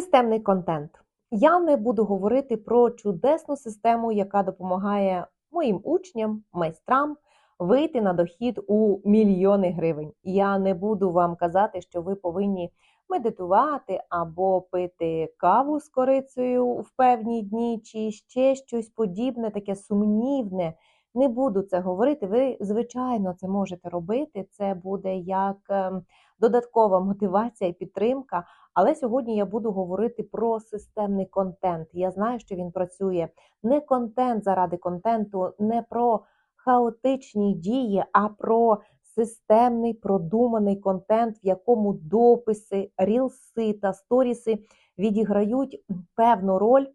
Системний контент. Я не буду говорити про чудесну систему, яка допомагає моїм учням, майстрам вийти на дохід у мільйони гривень. Я не буду вам казати, що ви повинні медитувати або пити каву з корицею в певні дні, чи ще щось подібне, таке сумнівне. Не буду це говорити. Ви, звичайно, це можете робити. Це буде як ем, додаткова мотивація і підтримка. Але сьогодні я буду говорити про системний контент. Я знаю, що він працює не контент заради контенту, не про хаотичні дії, а про системний продуманий контент, в якому дописи, рілси та сторіси відіграють певну роль,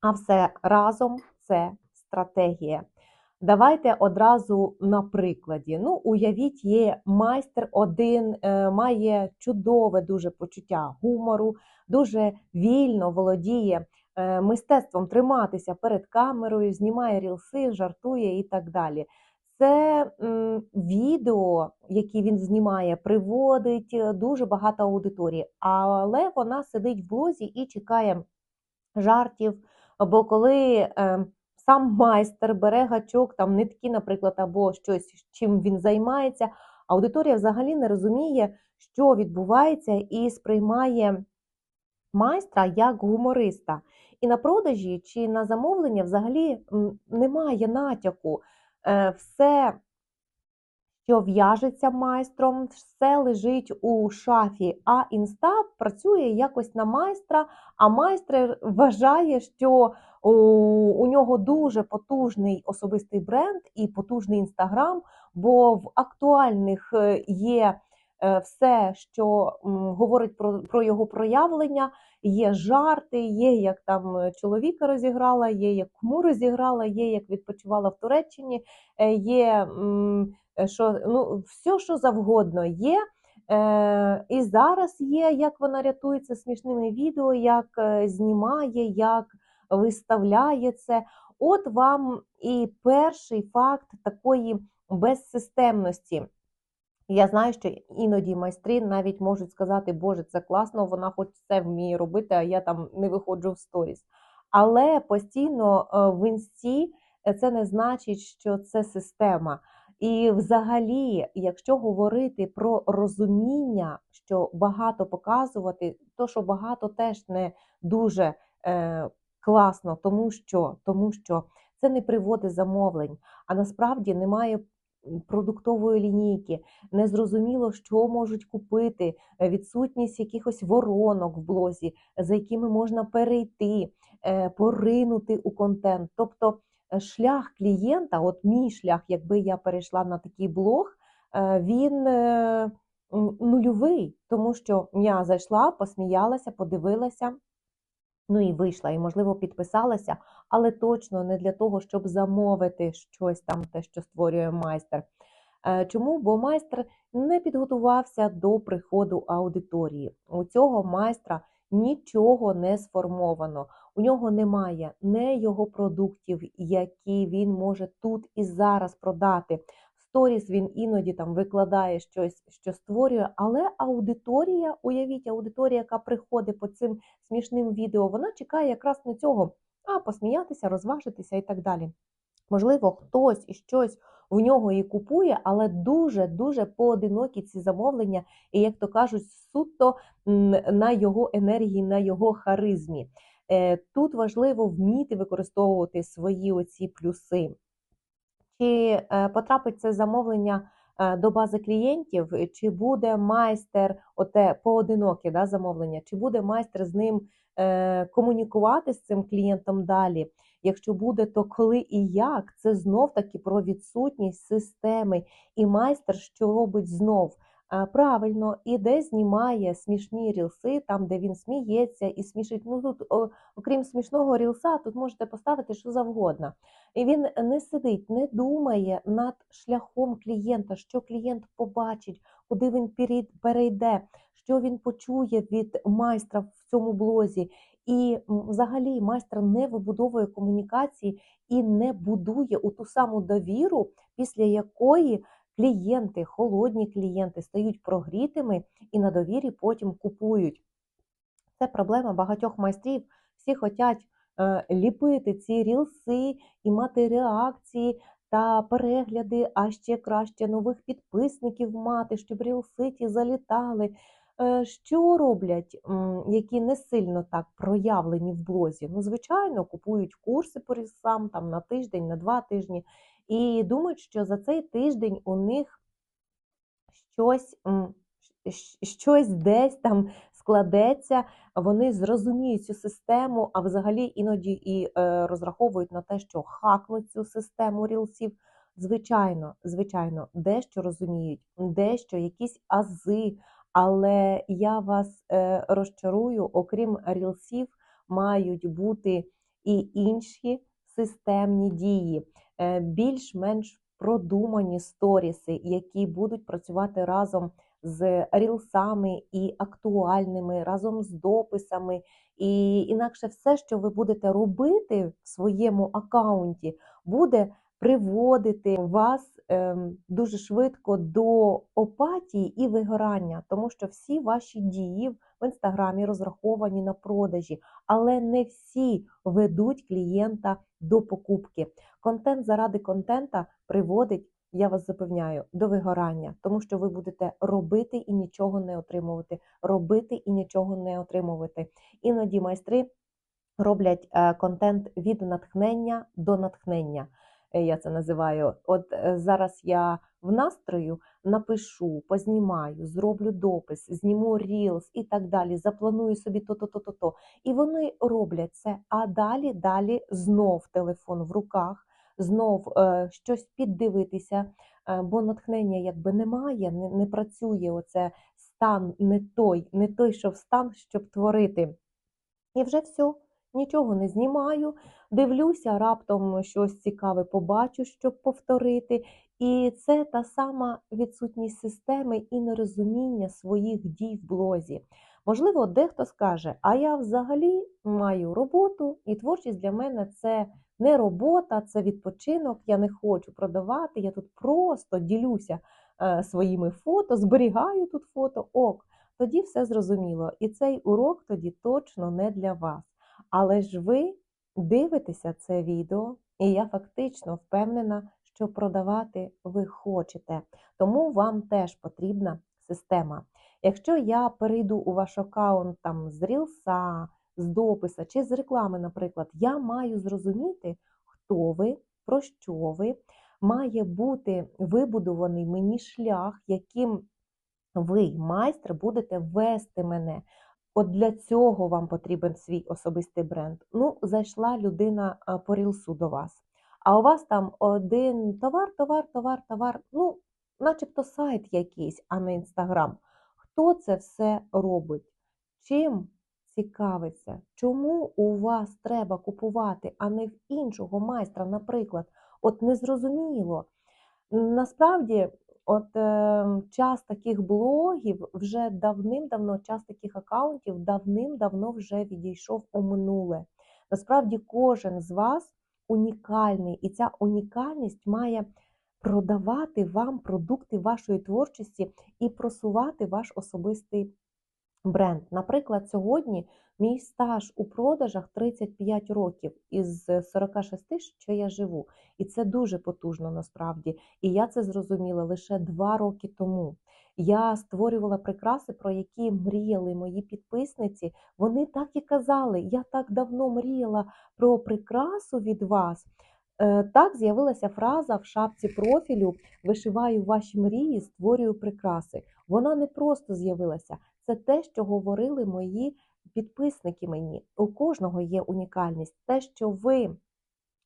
а все разом це стратегія. Давайте одразу на прикладі. Ну, уявіть, є майстер один, е, має чудове дуже почуття гумору, дуже вільно володіє е, мистецтвом триматися перед камерою, знімає рілси, жартує і так далі. Це відео, які він знімає, приводить е, дуже багато аудиторії, але вона сидить в блозі і чекає жартів. Бо коли сам майстер бере гачок, там нитки, наприклад, або щось, чим він займається, аудиторія взагалі не розуміє, що відбувається, і сприймає майстра як гумориста. І на продажі чи на замовлення взагалі немає натяку. Е, все, що в'яжеться майстром, все лежить у шафі, а інста працює якось на майстра, а майстер вважає, що у нього дуже потужний особистий бренд і потужний інстаграм, бо в актуальних е, є е, все, що говорить про про його проявлення, є жарти, є як там чоловіка розіграла, є як кому розіграла, є як відпочивала в Туреччині, е, є що ну, все, що завгодно є. Е, І зараз є, як вона рятується смішними відео, як знімає, як виставляє це. От вам і перший факт такої безсистемності. Я знаю, що іноді майстри навіть можуть сказати, Боже, це класно, вона хоч це вміє робити, а я там не виходжу в сторіс. Але постійно е, в інсті е, це не значить, що це система. І, взагалі, якщо говорити про розуміння, що багато показувати, то що багато теж не дуже е, класно, тому що тому що це не приводить замовлень, а насправді немає продуктової лінійки, незрозуміло, що можуть купити, е, відсутність якихось воронок в блозі, за якими можна перейти, е, поринути у контент. Тобто шлях клієнта, от мій шлях, якби я перейшла на такий блог, він нульовий, тому що я зайшла, посміялася, подивилася. Ну і вийшла, і, можливо, підписалася, але точно не для того, щоб замовити щось там, те, що створює майстер. Е, чому? Бо майстер не підготувався до приходу аудиторії. У цього майстра нічого не сформовано, у нього немає не його продуктів, які він може тут і зараз продати сторіс він іноді там викладає щось, що створює, але аудиторія, уявіть, аудиторія, яка приходить по цим смішним відео, вона чекає якраз на цього, а посміятися, розважитися і так далі. Можливо, хтось і щось в нього і купує, але дуже-дуже поодинокі ці замовлення, і, як то кажуть, суто на його енергії, на його харизмі. Е, тут важливо вміти використовувати свої оці плюси. Чи е, потрапить це замовлення е, до бази клієнтів, чи буде майстер, оте поодиноке да, замовлення, чи буде майстер з ним комунікувати з цим клієнтом далі? Якщо буде, то коли і як? Це знов таки про відсутність системи, і майстер, що робить знов. Правильно, і де знімає смішні рілси, там, де він сміється і смішить. Ну тут, окрім смішного рілса, тут можете поставити що завгодно. І він не сидить, не думає над шляхом клієнта, що клієнт побачить, куди він перейде, що він почує від майстра в цьому блозі. І взагалі майстер не вибудовує комунікації і не будує у ту саму довіру, після якої клієнти, холодні клієнти стають прогрітими і на довірі потім купують. Це проблема багатьох майстрів. Всі хочуть е, ліпити ці рілси і мати реакції та перегляди, а ще краще нових підписників мати, щоб рілси ті залітали. Е, Що роблять, які не сильно так проявлені в блозі? Ну, звичайно, купують курси по рілсам там на тиждень, на два тижні, і думають, що за цей тиждень у них щось, щось десь там складеться, вони зрозуміють цю систему, а взагалі іноді і е, розраховують на те, що хакнуть цю систему рілсів. Звичайно, звичайно, дещо розуміють, дещо якісь ази, але я вас е, розчарую, окрім рілсів, мають бути і інші системні дії, більш-менш продумані сторіси, які будуть працювати разом з рілсами і актуальними, разом з дописами. І інакше все, що ви будете робити в своєму аккаунті, буде приводити вас ем, дуже швидко до апатії і вигорання, тому що всі ваші дії в інстаграмі розраховані на продажі, але не всі ведуть клієнта до покупки. Контент заради контента приводить, я вас запевняю, до вигорання, тому що ви будете робити і нічого не отримувати, робити і нічого не отримувати. Іноді майстри роблять е, контент від натхнення до натхнення. Е, Я це називаю. От е, зараз я в настрою напишу, познімаю, зроблю допис, зніму рілс і так далі. Запланую собі то-то, то-то, то. І вони роблять це. А далі, далі знов телефон в руках, знов е, щось піддивитися, е, бо натхнення якби немає, не, не працює. Оце стан не той, не той, що в стан, щоб творити. І вже все, нічого не знімаю, дивлюся, раптом щось цікаве побачу, щоб повторити. І це та сама відсутність системи і нерозуміння своїх дій в блозі. Можливо, дехто скаже, а я взагалі маю роботу, і творчість для мене це не робота, це відпочинок. Я не хочу продавати, я тут просто ділюся е, своїми фото, зберігаю тут фото. Ок, тоді все зрозуміло. І цей урок тоді точно не для вас. Але ж ви дивитеся це відео, і я фактично впевнена, що продавати ви хочете. Тому вам теж потрібна система. Якщо я перейду у ваш аккаунт там з рілса, з дописа чи з реклами, наприклад, я маю зрозуміти, хто ви, про що ви. Має бути вибудований мені шлях, яким ви, майстер, будете вести мене. От для цього вам потрібен свій особистий бренд. Ну, зайшла людина по рілсу до вас, а у вас там один товар, товар, товар, товар, ну, начебто сайт якийсь, а не інстаграм. Хто це все робить? Чим цікавиться? Чому у вас треба купувати, а не в іншого майстра, наприклад? От незрозуміло. Насправді, от е, час таких блогів вже давним-давно, час таких аккаунтів давним-давно вже відійшов у минуле. Насправді, кожен з вас унікальний, і ця унікальність має продавати вам продукти вашої творчості і просувати ваш особистий бренд. Наприклад, сьогодні мій стаж у продажах 35 років із 46, що я живу. І це дуже потужно насправді. І я це зрозуміла лише два роки тому. Я створювала прикраси, про які мріяли мої підписниці. Вони так і казали: я так давно мріяла про прикрасу від вас. Е, Так з'явилася фраза в шапці профілю Вишиваю ваші мрії, створюю прикраси. Вона не просто з'явилася, це те, що говорили мої підписники мені. У кожного є унікальність. Те, що ви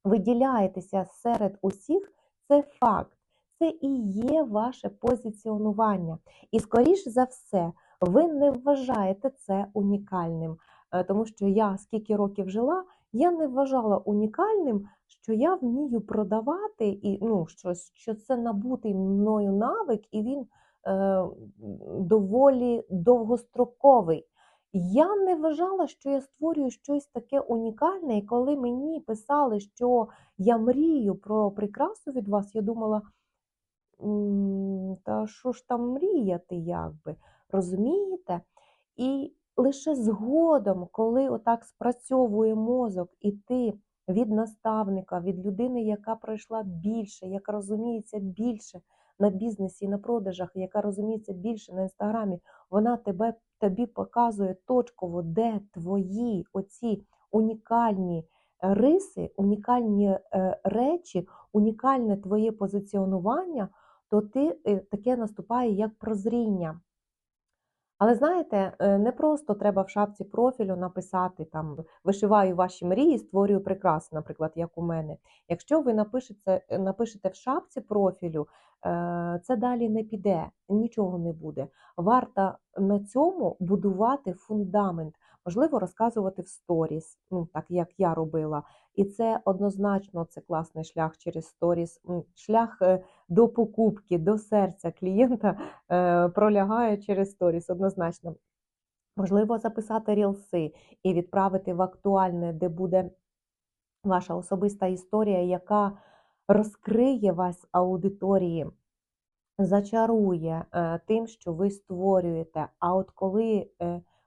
виділяєтеся серед усіх, це факт. Це і є ваше позиціонування. І, скоріш за все, ви не вважаєте це унікальним. Е, Тому що я скільки років жила, я не вважала унікальним, що я вмію продавати, і ну, що, що це набутий мною навик, і він е, доволі довгостроковий. Я не вважала, що я створюю щось таке унікальне, і коли мені писали, що я мрію про прикрасу від вас, я думала, «М, та що ж там мріяти, якби, розумієте? І лише згодом, коли отак спрацьовує мозок, і ти від наставника, від людини, яка пройшла більше, яка розуміється більше на бізнесі на продажах, яка розуміється більше на інстаграмі, вона тебе тобі показує точково, де твої оці унікальні риси, унікальні е, речі, унікальне твоє позиціонування, то ти е, таке наступає як прозріння. Але знаєте, е, не просто треба в шапці профілю написати там вишиваю ваші мрії, створюю прикраси, наприклад, як у мене. Якщо ви напишете, напишете в шапці профілю, е, це далі не піде, нічого не буде. Варто на цьому будувати фундамент, можливо, розказувати в сторіс, ну так як я робила. І це однозначно це класний шлях через сторіс, шлях е, до покупки, до серця клієнта е, пролягає через сторіс, однозначно. Можливо, записати рілси і відправити в актуальне, де буде ваша особиста історія, яка розкриє вас аудиторії, зачарує е, тим, що ви створюєте. А от коли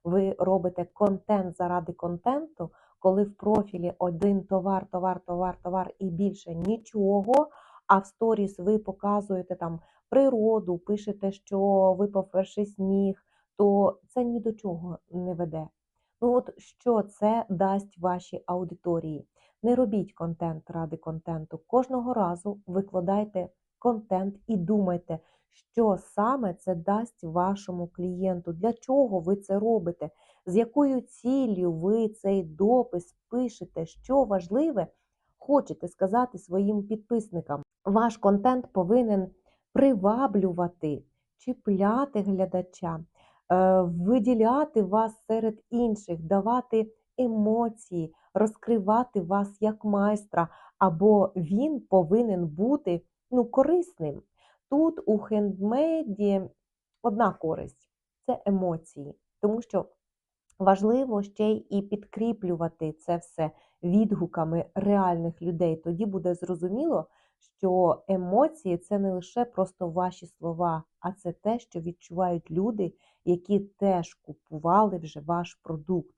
ви робите контент заради контенту, коли в профілі один товар, товар, товар, товар і більше нічого, а в сторіс ви показуєте там природу, пишете, що випав перший сніг, то це ні до чого не веде. Ну от що це дасть вашій аудиторії? Не робіть контент ради контенту. Кожного разу викладайте контент і думайте, що саме це дасть вашому клієнту, для чого ви це робите, з якою ціллю ви цей допис пишете, що важливе хочете сказати своїм підписникам. Ваш контент повинен приваблювати, чіпляти глядача, е, виділяти вас серед інших, давати емоції, розкривати вас як майстра, або він повинен бути ну, корисним. Тут у хендмейді одна користь це емоції, тому що важливо ще і підкріплювати це все відгуками реальних людей. Тоді буде зрозуміло, що емоції це не лише просто ваші слова, а це те, що відчувають люди, які теж купували вже ваш продукт.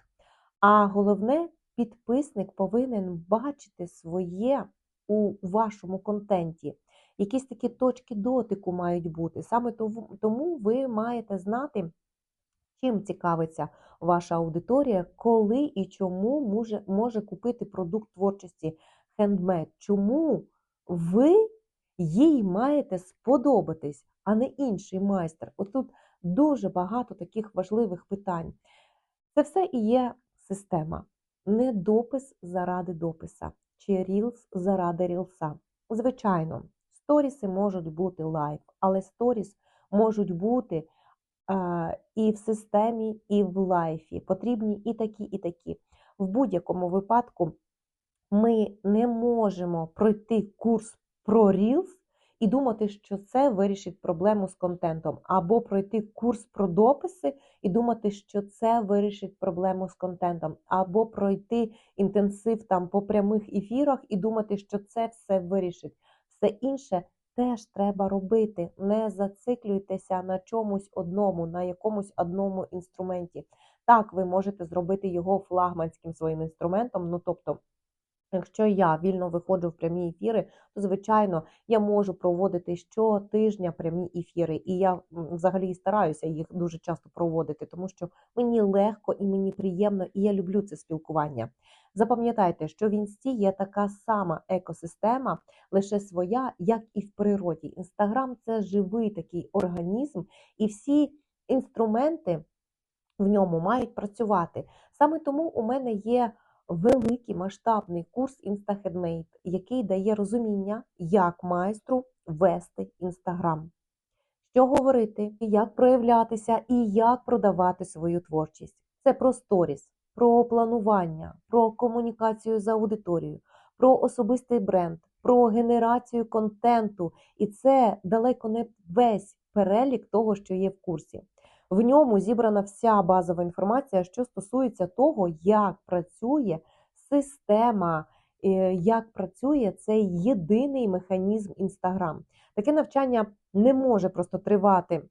А головне, підписник повинен бачити своє у вашому контенті. Якісь такі точки дотику мають бути. Саме тому ви маєте знати, чим цікавиться ваша аудиторія, коли і чому може, може купити продукт творчості хендмед. Чому ви їй маєте сподобатись, а не інший майстер? Отут дуже багато таких важливих питань. Це все і є система. Не допис заради дописа, чи рілс заради рілса. Звичайно, сторіси можуть бути лайв, але сторіс можуть бути е, і в системі, і в лайфі. Потрібні і такі, і такі. В будь-якому випадку ми не можемо пройти курс про Reels і думати, що це вирішить проблему з контентом, або пройти курс про дописи і думати, що це вирішить проблему з контентом, або пройти інтенсив там по прямих ефірах і думати, що це все вирішить. Все інше теж треба робити. Не зациклюйтеся на чомусь одному, на якомусь одному інструменті. Так, ви можете зробити його флагманським своїм інструментом, ну тобто. Якщо я вільно виходжу в прямі ефіри, то звичайно я можу проводити щотижня прямі ефіри, і я взагалі стараюся їх дуже часто проводити, тому що мені легко і мені приємно, і я люблю це спілкування. Запам'ятайте, що в інсті є така сама екосистема, лише своя, як і в природі. Інстаграм це живий такий організм, і всі інструменти в ньому мають працювати. Саме тому у мене є великий масштабний курс InstaHeadmade, який дає розуміння, як майстру вести Інстаграм, що говорити, як проявлятися і як продавати свою творчість. Це про сторіс, про планування, про комунікацію з аудиторією, про особистий бренд, про генерацію контенту. І це далеко не весь перелік того, що є в курсі. В ньому зібрана вся базова інформація, що стосується того, як працює система, е, як працює цей єдиний механізм Інстаграм. Таке навчання не може просто тривати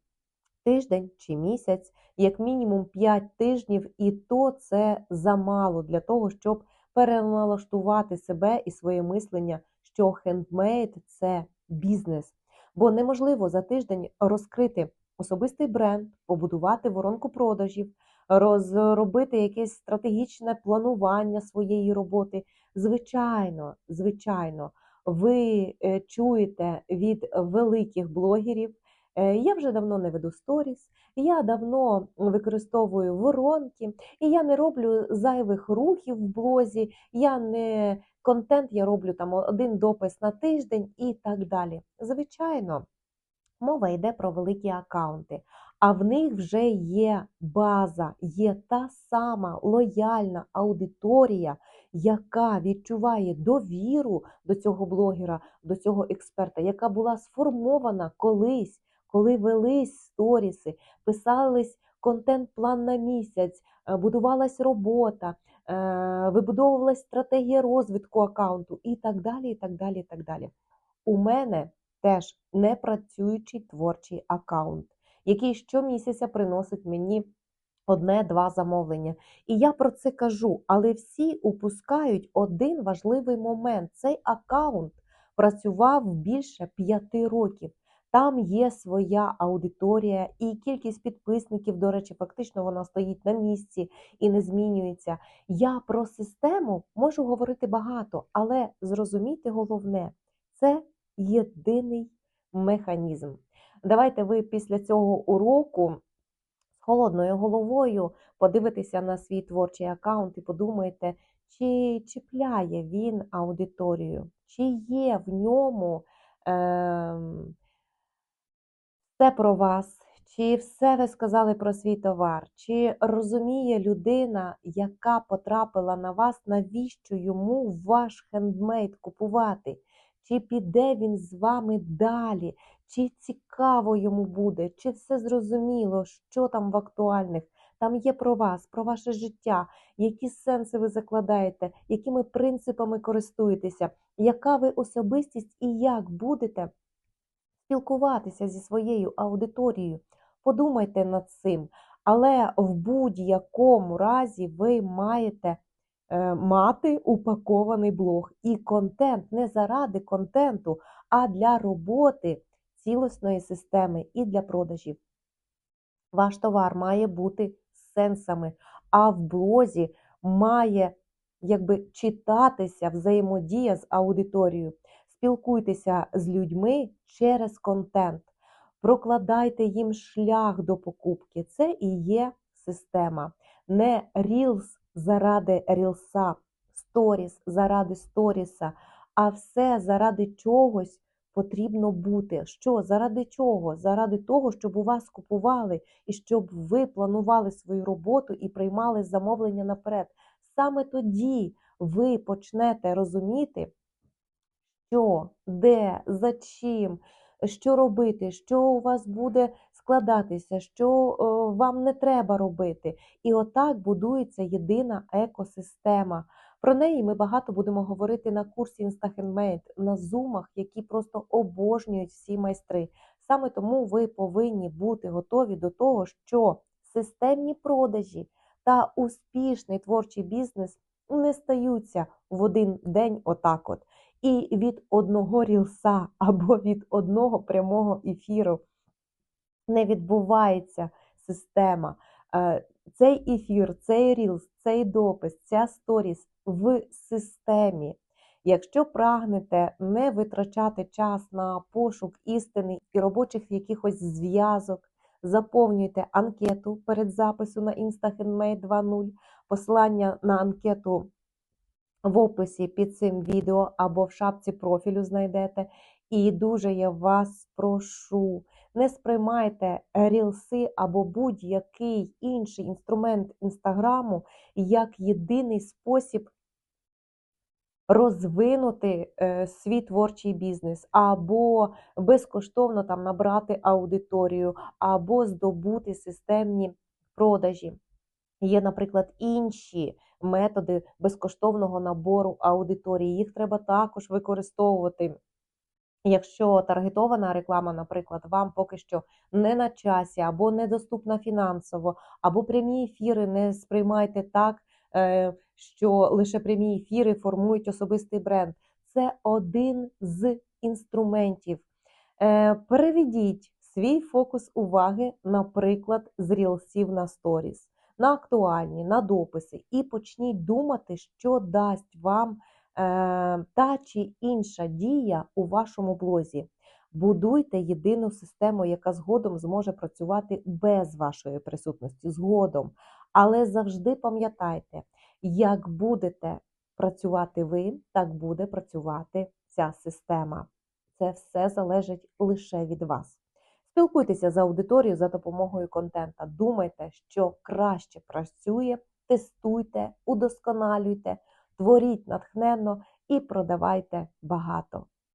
тиждень чи місяць, як мінімум 5 тижнів, і то це замало для того, щоб переналаштувати себе і своє мислення, що хендмейд це бізнес. Бо неможливо за тиждень розкрити особистий бренд, побудувати воронку продажів, розробити якесь стратегічне планування своєї роботи. Звичайно, звичайно, ви е, чуєте від великих блогерів. е, Я вже давно не веду сторіс, я давно використовую воронки, і я не роблю зайвих рухів в блозі, я не контент, я роблю там один допис на тиждень і так далі. Звичайно, мова йде про великі акаунти, а в них вже є база, є та сама лояльна аудиторія, яка відчуває довіру до цього блогера, до цього експерта, яка була сформована колись, коли велись сторіси, писались контент-план на місяць, е, будувалась робота, е, вибудовувалась стратегія розвитку аккаунту і так далі. і так далі, і так далі. У мене теж непрацюючий творчий аккаунт, який щомісяця приносить мені одне-два замовлення. І я про це кажу, але всі упускають один важливий момент. Цей аккаунт працював більше п'яти років. Там є своя аудиторія, і кількість підписників, до речі, фактично вона стоїть на місці і не змінюється. Я про систему можу говорити багато, але зрозумійте головне це єдиний механізм. Давайте ви після цього уроку з холодною головою подивитеся на свій творчий аккаунт і подумаєте, чи чіпляє він аудиторію, чи є в ньому. Ем, все про вас, чи все ви сказали про свій товар, чи розуміє людина, яка потрапила на вас, навіщо йому ваш хендмейд купувати? Чи піде він з вами далі, чи цікаво йому буде, чи все зрозуміло, що там в актуальних? Там є про вас, про ваше життя, які сенси ви закладаєте, якими принципами користуєтеся, яка ви особистість і як будете спілкуватися зі своєю аудиторією. Подумайте над цим, але в будь-якому разі ви маєте мати упакований блог і контент не заради контенту, а для роботи цілісної системи і для продажів. Ваш товар має бути з сенсами, а в блозі має якби читатися взаємодія з аудиторією. Спілкуйтеся з людьми через контент, прокладайте їм шлях до покупки. Це і є система. Не Reels заради рілса, сторіс заради сторіса, а все заради чогось потрібно бути. Що? Заради чого? Заради того, щоб у вас купували і щоб ви планували свою роботу і приймали замовлення наперед. Саме тоді ви почнете розуміти, що, де, за чим, що робити, що у вас буде складатися, що о, вам не треба робити. І отак будується єдина екосистема. Про неї ми багато будемо говорити на курсі InstaHandmade, на зумах, які просто обожнюють всі майстри. Саме тому ви повинні бути готові до того, що системні продажі та успішний творчий бізнес не стаються в один день отак от. І від одного рілса або від одного прямого ефіру не відбувається система. Е, Цей ефір, цей рілс, цей допис, ця сторіс в системі. Якщо прагнете не витрачати час на пошук істини і робочих якихось зв'язок, заповнюйте анкету перед запису на InstaHandmade 2.0, посилання на анкету в описі під цим відео або в шапці профілю знайдете. І дуже я вас прошу, не сприймайте рілси або будь-який інший інструмент інстаграму як єдиний спосіб розвинути е, свій творчий бізнес, або безкоштовно там набрати аудиторію, або здобути системні продажі. Є, наприклад, інші методи безкоштовного набору аудиторії. Їх треба також використовувати. Якщо таргетована реклама, наприклад, вам поки що не на часі, або недоступна фінансово, або прямі ефіри не сприймайте так, е, що лише прямі ефіри формують особистий бренд. Це один з інструментів. Е, Переведіть свій фокус уваги, наприклад, з рілсів на сторіс, на актуальні, на дописи, і почніть думати, що дасть вам та чи інша дія у вашому блозі. Будуйте єдину систему, яка згодом зможе працювати без вашої присутності, згодом. Але завжди пам'ятайте, як будете працювати ви, так буде працювати ця система. Це все залежить лише від вас. Спілкуйтеся з аудиторією за допомогою контента. Думайте, що краще працює, тестуйте, удосконалюйте, творіть натхненно і продавайте багато.